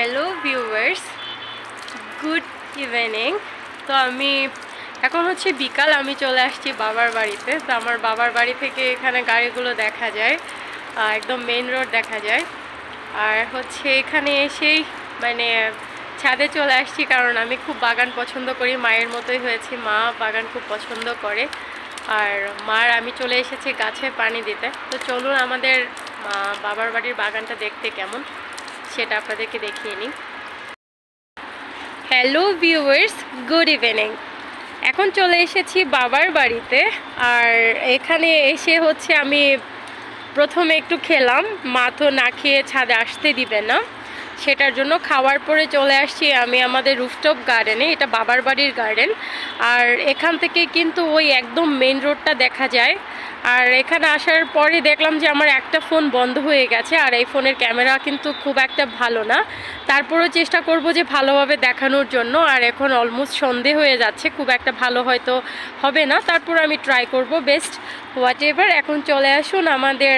Hello viewers good evening তো আমি এখন হচ্ছে বিকাল, আমি চলে আসছি বাবার বাড়িতে। তো আমার বাবার বাড়ি থেকে এখানে গাড়িগুলো দেখা যায় একদম মেন রোড দেখা যায়। আর হচ্ছে এখানে এসেই মানে ছাদে চলে আসছি কারণ আমি খুব বাগান পছন্দ করি। মায়ের মতোই হয়েছি, মা বাগান খুব পছন্দ করে। আর মার, আমি চলে এসেছি গাছে পানি দিতে। তো চলুন আমাদের বাবার বাড়ির বাগানটা দেখতে কেমন। সেটা আপনাদেরকে দেখিয়ে নিই। হ্যালো ভিউয়ার্স গুড ইভিনিং এখন চলে এসেছি বাবার বাড়িতে, আর এখানে এসে হচ্ছে আমি প্রথমে একটু খেলাম। মা তো না খেয়ে ছাদে আসতে দিবে না। সেটার জন্য খাওয়ার পরে চলে আসছি আমি আমাদের রুফটপ গার্ডেনে এটা বাবার বাড়ির গার্ডেন আর এখান থেকে কিন্তু ওই একদম মেন রোডটা দেখা যায়। আর এখানে আসার পরে দেখলাম যে আমার একটা ফোন বন্ধ হয়ে গেছে, আর এই ফোনের ক্যামেরা কিন্তু খুব একটা ভালো না। তারপরেও চেষ্টা করব যে ভালোভাবে দেখানোর জন্য, আর এখন অলমোস্ট সন্ধে হয়ে যাচ্ছে, খুব একটা ভালো হয়তো হবে না। তারপর আমি ট্রাই করব বেস্ট হোয়াট এভার এখন চলে আসুন আমাদের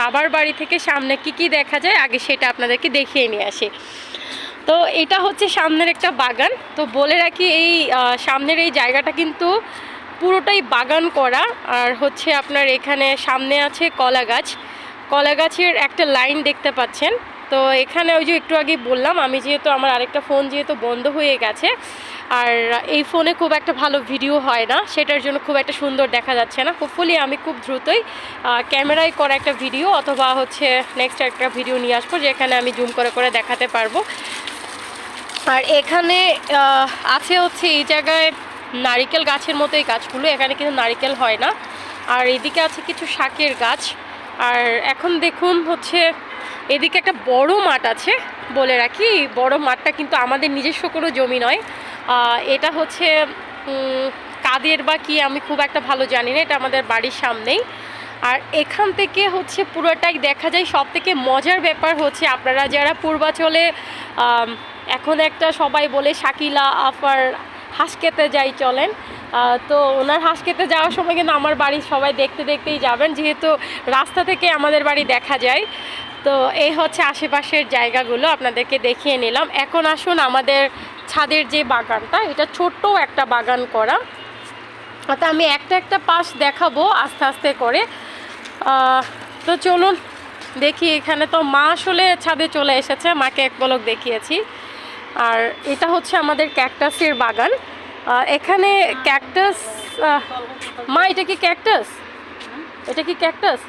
বাবার বাড়ি থেকে সামনে কি কি দেখা যায়, আগে সেটা আপনাদেরকে দেখিয়ে নিয়ে আসি। তো এটা হচ্ছে সামনের একটা বাগান। তো বলে রাখি এই সামনের এই জায়গাটা কিন্তু পুরোটাই বাগান করা। আর হচ্ছে আপনার এখানে সামনে আছে কলা গাছ। কলা গাছের একটা লাইন দেখতে পাচ্ছেন। তো এখানে ওই যে একটু আগে বললাম, আমি যেহেতু আমার আরেকটা ফোন যেহেতু বন্ধ হয়ে গেছে, আর এই ফোনে খুব একটা ভালো ভিডিও হয় না, সেটার জন্য খুব একটা সুন্দর দেখা যাচ্ছে না। হোপফুলি আমি খুব দ্রুতই ক্যামেরায় করা একটা ভিডিও অথবা হচ্ছে নেক্সট একটা ভিডিও নিয়ে আসব, যেখানে আমি জুম করে করে দেখাতে পারব। আর এখানে আছে হচ্ছে এই জায়গায় নারিকেল গাছের মতো এই গাছগুলো, এখানে কিন্তু নারিকেল হয় না। আর এদিকে আছে কিছু শাকের গাছ। আর এখন দেখুন হচ্ছে এদিকে একটা বড় মাঠ আছে বলে রাখি। বড় মাঠটা কিন্তু আমাদের নিজস্ব কোনো জমি নয়। এটা হচ্ছে কাদের বা কি আমি খুব একটা ভালো জানি না, এটা আমাদের বাড়ির সামনেই। আর এখান থেকে হচ্ছে পুরোটাই দেখা যায়। সব থেকে মজার ব্যাপার হচ্ছে আপনারা যারা পূর্বাচলে এখন একটা সবাই বলে শাকিলা, আফার হাঁস খেতে যাই চলেন। তো ওনার হাঁস খেতে যাওয়ার সময় কিন্তু আমার বাড়ির সবাই দেখতে দেখতেই যাবেন, যেহেতু রাস্তা থেকে আমাদের বাড়ি দেখা যায়। তো এই হচ্ছে আশেপাশের জায়গাগুলো, আপনাদেরকে দেখিয়ে নিলাম। এখন আসুন আমাদের ছাদের যে বাগানটা, এটা ছোট্ট একটা বাগান করা। তো আমি একটা একটা পাশ দেখাবো আস্তে আস্তে করে। তো চলুন দেখি এখানে। তো মা আসলে ছাদে চলে এসেছে, মাকে এক পলক দেখিয়েছি। আর এটা হচ্ছে আমাদের ক্যাকটাসের বাগান। এখানে ক্যাকটাস মা, এটা কি ক্যাকটাস? এটা কি ক্যাকটাস?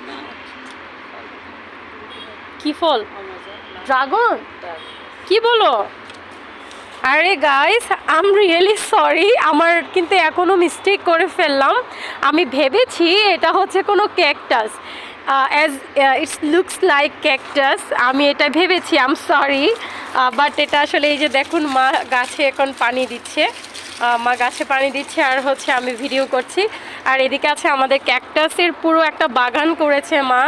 কি ফল? ড্রাগন? কি বলো? আরে গাইস আম রিয়েলি সরি আমার কিন্তু এখনও মিস্টেক করে ফেললাম। আমি ভেবেছি এটা হচ্ছে কোনো cactus. As it's looks like cactus আমি এটা ভেবেছি আম সরি বাট এটা আসলে এই যে দেখুন, মা গাছে এখন পানি দিচ্ছে মা গাছে পানি দিচ্ছে, আর হচ্ছে আমি ভিডিও করছি। আর এদিকে আছে আমাদের ক্যাকটাসের পুরো একটা বাগান করেছে মা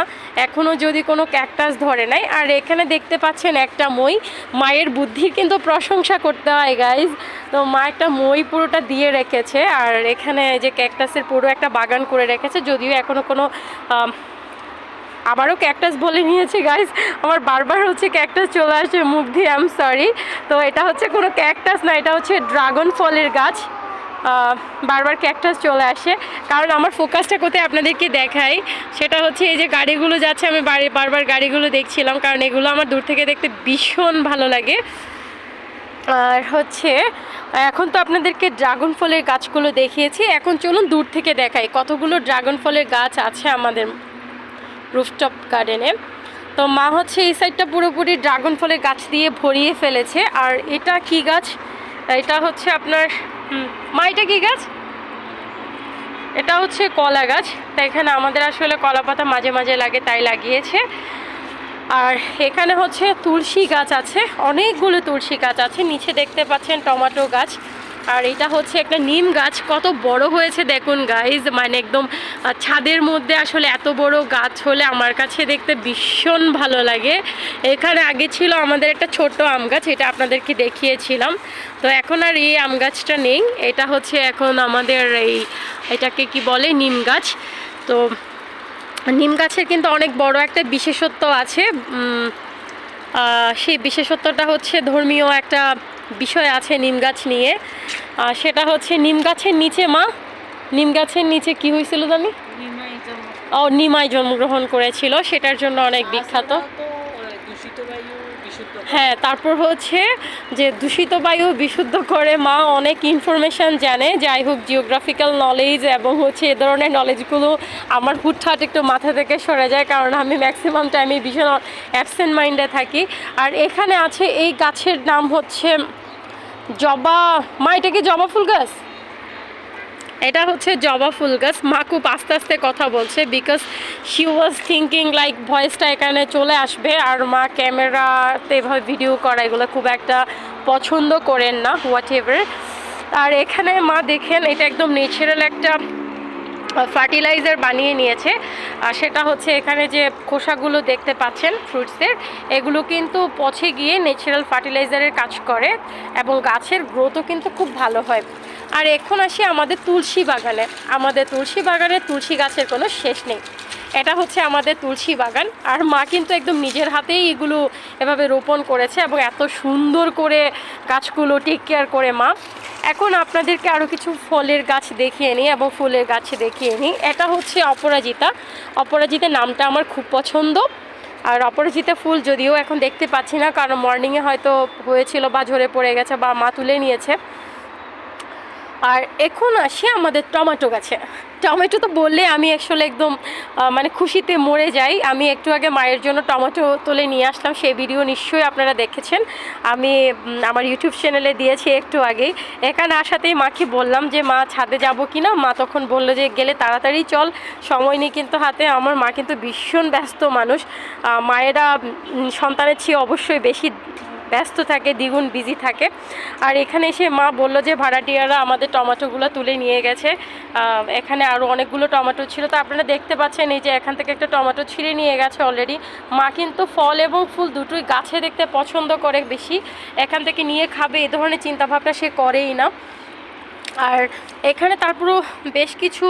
এখনও যদি কোনো ক্যাকটাস ধরে নাই। আর এখানে দেখতে পাচ্ছেন একটা মই, মায়ের বুদ্ধির কিন্তু প্রশংসা করতে হয় গাইজ তো মা একটা মই পুরোটা দিয়ে রেখেছে, আর এখানে যে ক্যাকটাসের পুরো একটা বাগান করে রেখেছে, যদিও এখনও কোনো আবারও ক্যাকটাস বলে নিয়েছি গাইজ আমার বারবার হচ্ছে ক্যাকটাস চলে আসে মুখ দিয়ে আম সরি তো এটা হচ্ছে কোনো ক্যাকটাস না, এটা হচ্ছে ড্রাগন ফলের গাছ। বারবার ক্যাকটাস চলে আসে। কারণ আমার ফোকাসটা কোথায় আপনাদেরকে দেখাই? সেটা হচ্ছে এই যে গাড়িগুলো যাচ্ছে, আমি বারবার গাড়িগুলো দেখছিলাম, কারণ এগুলো আমার দূর থেকে দেখতে ভীষণ ভালো লাগে। আর হচ্ছে, এখন তো আপনাদেরকে ড্রাগন ফলের গাছগুলো দেখিয়েছি। এখন চলুন দূর থেকে দেখাই, কতগুলো ড্রাগন ফলের গাছ আছে আমাদের রুফটপ গার্ডেনে তো মা হচ্ছে এই সাইডটা পুরোপুরি ড্রাগন ফলের গাছ দিয়ে ভরিয়ে ফেলেছে। আর এটা কি গাছ? এটা হচ্ছে আপনার মা, এটা কী গাছ? এটা হচ্ছে কলা গাছ। তাই এখানে আমাদের আসলে কলা পাতা মাঝে মাঝে লাগে, তাই লাগিয়েছে। আর এখানে হচ্ছে তুলসী গাছ আছে, অনেকগুলো তুলসী গাছ আছে। নিচে দেখতে পাচ্ছেন টমেটো গাছ। আর এটা হচ্ছে একটা নিম গাছ। কত বড় হয়েছে দেখুন গাইজ মানে একদম ছাদের মধ্যে আসলে এত বড় গাছ হলে আমার কাছে দেখতে ভীষণ ভালো লাগে। এখানে আগে ছিল আমাদের একটা ছোট আম গাছ, এটা আপনাদেরকে দেখিয়েছিলাম। তো এখন আর এই আম গাছটা নেই। এটা হচ্ছে এখন আমাদের এই, এটাকে কি বলে, নিম গাছ। তো নিম গাছের কিন্তু অনেক বড় একটা বিশেষত্ব আছে। সেই বিশেষত্বটা হচ্ছে ধর্মীয় একটা বিষয় আছে নিম গাছ নিয়ে। আর সেটা হচ্ছে নিম গাছের নিচে মা। নিম গাছের নিচে কি হয়েছিল জানি? ও নিমাই জন্মগ্রহণ করেছিল। সেটার জন্য অনেক বিখ্যাত। দূষিত বায়ু। হ্যাঁ তারপর হচ্ছে যে দূষিত বায়ু বিশুদ্ধ করে, মা অনেক ইনফরমেশন জানে। যাই হোক জিওগ্রাফিক্যাল নলেজ এবং হচ্ছে এ ধরনের নলেজগুলো আমার হুটহাট একটু মাথা থেকে সরে যায়, কারণ আমি ম্যাক্সিমাম টাইমে ভীষণ অ্যাবসেন্ট মাইন্ডে থাকি। আর এখানে আছে এই গাছের নাম হচ্ছে জবা, মা, এটা কি জবা ফুল গাছ? এটা হচ্ছে জবা ফুল গাছ। মা খুব আস্তে আস্তে কথা বলছে because she was thinking like ভয়েসটা এখানে চলে আসবে আর মা ক্যামেরাতে এভাবে ভিডিও করা, এগুলো খুব একটা পছন্দ করেন না হোয়াট এভার আর এখানে মা দেখেন, এটা একদম নেচারাল একটা ফার্টিলাইজার বানিয়ে নিয়েছে। আর সেটা হচ্ছে এখানে যে খোসাগুলো দেখতে পাচ্ছেন ফ্রুটসের, এগুলো কিন্তু পচে গিয়ে ন্যাচারাল ফার্টিলাইজারের কাজ করে এবং গাছের গ্রোথও কিন্তু খুব ভালো হয়। আর এখন আসি আমাদের তুলসী বাগানে। আমাদের তুলসী বাগানে তুলসী গাছের কোনো শেষ নেই। এটা হচ্ছে আমাদের তুলসী বাগান। আর মা কিন্তু একদম নিজের হাতেই এগুলো এভাবে রোপণ করেছে এবং এত সুন্দর করে গাছগুলো টেক কেয়ার করে মা। এখন আপনাদেরকে আরও কিছু ফলের গাছ দেখিয়ে নিই এবং ফুলের গাছ দেখিয়ে নিই। এটা হচ্ছে অপরাজিতা। অপরাজিতা নামটা আমার খুব পছন্দ। আর অপরাজিতা ফুল যদিও এখন দেখতে পাচ্ছি না, কারণ মর্নিংয়ে হয়তো হয়েছিল বা ঝরে পড়ে গেছে বা মা তুলে নিয়েছে। আর এখন আসি আমাদের টমেটো গাছে। টমেটো তো বললে আমি আসলে একদম মানে খুশিতে মরে যাই। আমি একটু আগে মায়ের জন্য টমেটো তুলে নিয়ে আসলাম, সেই ভিডিও নিশ্চয়ই আপনারা দেখেছেন। আমি আমার ইউটিউব চ্যানেলে দিয়েছি একটু আগেই। এখানে আসাতেই মাকে বললাম যে, মা, ছাদে যাব কি না মা তখন বলল যে, গেলে তাড়াতাড়ি চল, সময় নেই কিন্তু হাতে। আমার মা কিন্তু ভীষণ ব্যস্ত মানুষ। মায়েরা সন্তানের চেয়ে অবশ্যই বেশি ব্যস্ত থাকে, দ্বিগুণ বিজি থাকে। আর এখানে এসে মা বলল যে, ভাড়াটিয়ারা আমাদের টমেটোগুলো তুলে নিয়ে গেছে। এখানে আরও অনেকগুলো টমেটো ছিল। তো আপনারা দেখতে পাচ্ছেন এই যে, এখান থেকে একটা টমেটো ছিঁড়ে নিয়ে গেছে অলরেডি মা কিন্তু ফল এবং ফুল দুটোই গাছে দেখতে পছন্দ করে বেশি। এখান থেকে নিয়ে খাবে, এ ধরনের চিন্তাভাবনা সে করেই না। আর এখানে তারপরও বেশ কিছু